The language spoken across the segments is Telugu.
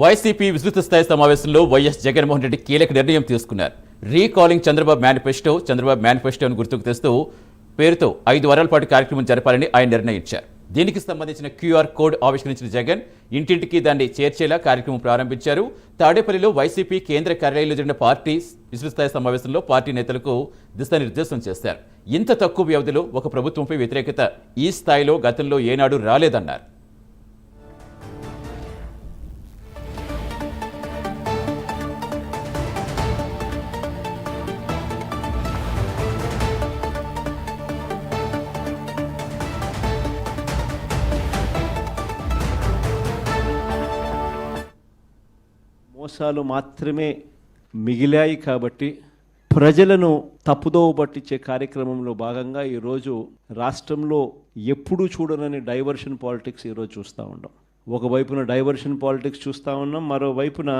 వైసీపీ విస్తృత స్థాయి సమావేశంలో వైఎస్ జగన్మోహన్ రెడ్డి కీలక నిర్ణయం తీసుకున్నారు. రీకాలింగ్ చంద్రబాబు మేనిఫెస్టో చంద్రబాబు మేనిఫెస్టోను గుర్తుకు తెస్తూ పేరుతో ఐదు వారాల పాటు కార్యక్రమం జరపాలని ఆయన నిర్ణయించారు. దీనికి సంబంధించిన క్యూఆర్ కోడ్ ఆవిష్కరించిన జగన్ ఇంటింటికి దాన్ని చేర్చేలా కార్యక్రమం ప్రారంభించారు. తాడేపల్లిలో వైసీపీ కేంద్ర కార్యాలయంలో జరిగిన పార్టీ విశ్వస్థాయి స్థాయి సమావేశంలో పార్టీ నేతలకు దిశానిర్దేశం చేశారు. ఇంత తక్కువ వ్యవధిలో ఒక ప్రభుత్వంపై వ్యతిరేకత ఈ స్థాయిలో గతంలో ఏనాడు రాలేదన్నారు. మోసాలు మాత్రమే మిగిలాయి కాబట్టి ప్రజలను తప్పుదోవ పట్టించే కార్యక్రమంలో భాగంగా ఈరోజు రాష్ట్రంలో ఎప్పుడూ చూడనని డైవర్షన్ పాలిటిక్స్ ఈరోజు చూస్తూ ఉన్నాం. ఒకవైపున డైవర్షన్ పాలిటిక్స్ చూస్తూ ఉన్నాం మరోవైపున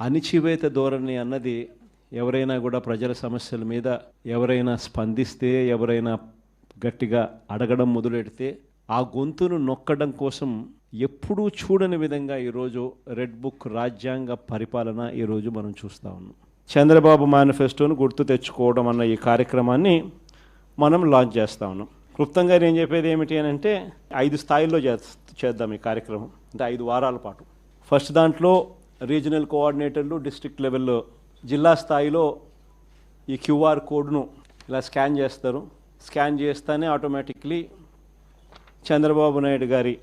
అణిచివేత ధోరణి అన్నది ఎవరైనా కూడా ప్రజల సమస్యల మీద ఎవరైనా స్పందిస్తే ఎవరైనా గట్టిగా అడగడం మొదలెడితే ఆ గొంతును నొక్కడం కోసం ఎప్పుడూ చూడని విధంగా ఈరోజు రెడ్ బుక్ రాజ్యాంగ పరిపాలన ఈరోజు మనం చూస్తూ ఉన్నాం. చంద్రబాబు మేనిఫెస్టోను గుర్తు తెచ్చుకోవడం అన్న ఈ కార్యక్రమాన్ని మనం లాంచ్ చేస్తూ ఉన్నాం. క్లుప్తంగా నేను చెప్పేది ఏమిటి అని అంటే ఐదు స్థాయిల్లో చేద్దాం ఈ కార్యక్రమం. అంటే ఐదు వారాల పాటు. ఫస్ట్ దాంట్లో రీజనల్ కోఆర్డినేటర్లు డిస్ట్రిక్ట్ లెవెల్లో జిల్లా స్థాయిలో ఈ క్యూఆర్ కోడ్ను ఇలా స్కాన్ చేస్తారు. స్కాన్ చేస్తేనే ఆటోమేటిక్లీ చంద్రబాబు నాయుడు గారి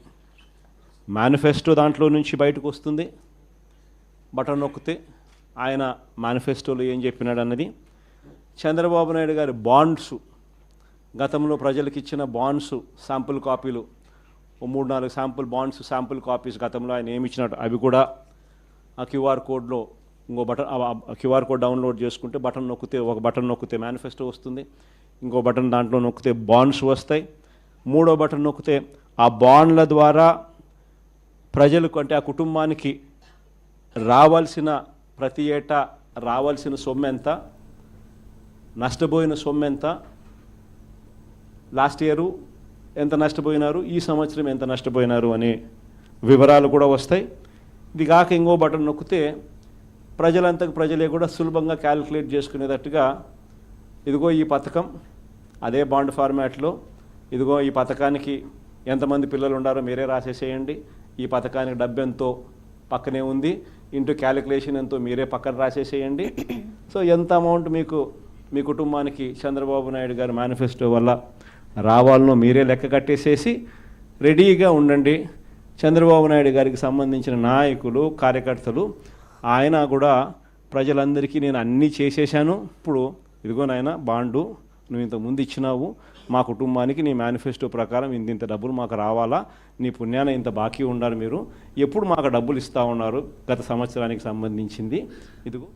మేనిఫెస్టో దాంట్లో నుంచి బయటకు వస్తుంది. బటన్ నొక్కితే ఆయన మేనిఫెస్టోలో ఏం చెప్పినాడు అన్నది చంద్రబాబు నాయుడు గారి బాండ్స్ గతంలో ప్రజలకు ఇచ్చిన బాండ్స్ శాంపుల్ కాపీలు ఓ మూడు నాలుగు శాంపుల్ బాండ్స్ శాంపుల్ కాపీస్ గతంలో ఆయన ఏమి ఇచ్చినట్టు అవి కూడా ఆ క్యూఆర్ కోడ్లో ఇంకో బటన్ క్యూఆర్ కోడ్ డౌన్లోడ్ చేసుకుంటే బటన్ నొక్కితే ఒక బటన్ నొక్కితే మేనిఫెస్టో వస్తుంది ఇంకో బటన్ దాంట్లో నొక్కితే బాండ్స్ వస్తాయి మూడో బటన్ నొక్కితే ఆ బాండ్ల ద్వారా ప్రజలకు అంటే ఆ కుటుంబానికి రావాల్సిన ప్రతి ఏటా రావాల్సిన సొమ్ము ఎంత? నష్టపోయిన సొమ్ము ఎంత? లాస్ట్ ఇయరు ఎంత నష్టపోయినారు? ఈ సంవత్సరం ఎంత నష్టపోయినారు అనే వివరాలు కూడా వస్తాయి. ఇది కాక ఇంకో బటన్ నొక్కితే ప్రజలంతకు ప్రజలే కూడా సులభంగా క్యాలిక్యులేట్ చేసుకునేటట్టుగా ఇదిగో ఈ పథకం అదే బాండ్ ఫార్మాట్లో ఇదిగో ఈ పథకానికి ఎంతమంది పిల్లలు ఉండారో మీరే రాసేసేయండి. ఈ పథకానికి డబ్బెంతో పక్కనే ఉంది. ఇంటూ క్యాలిక్యులేషన్ ఎంతో మీరే పక్కన రాసేసేయండి. సో ఎంత అమౌంట్ మీకు మీ కుటుంబానికి చంద్రబాబు నాయుడు గారి మేనిఫెస్టో వల్ల రావాలనో మీరే లెక్క కట్టేసేసి రెడీగా ఉండండి. చంద్రబాబు నాయుడు గారికి సంబంధించిన నాయకులు కార్యకర్తలు ఆయన కూడా ప్రజలందరికీ నేను అన్నీ చేసేసాను ఇప్పుడు ఇదిగో నాయన బాండు నువ్వు ఇంత ముందు ఇచ్చినావు మా కుటుంబానికి నీ మేనిఫెస్టో ప్రకారం ఇంత ఇంత డబ్బులు మాకు రావాలా నీ పుణ్యాన ఇంత బాకీ ఉన్నారు మీరు. ఎప్పుడు మాకు డబ్బులు ఇస్తూ ఉన్నారు గత సంవత్సరానికి సంబంధించింది. ఇదిగో.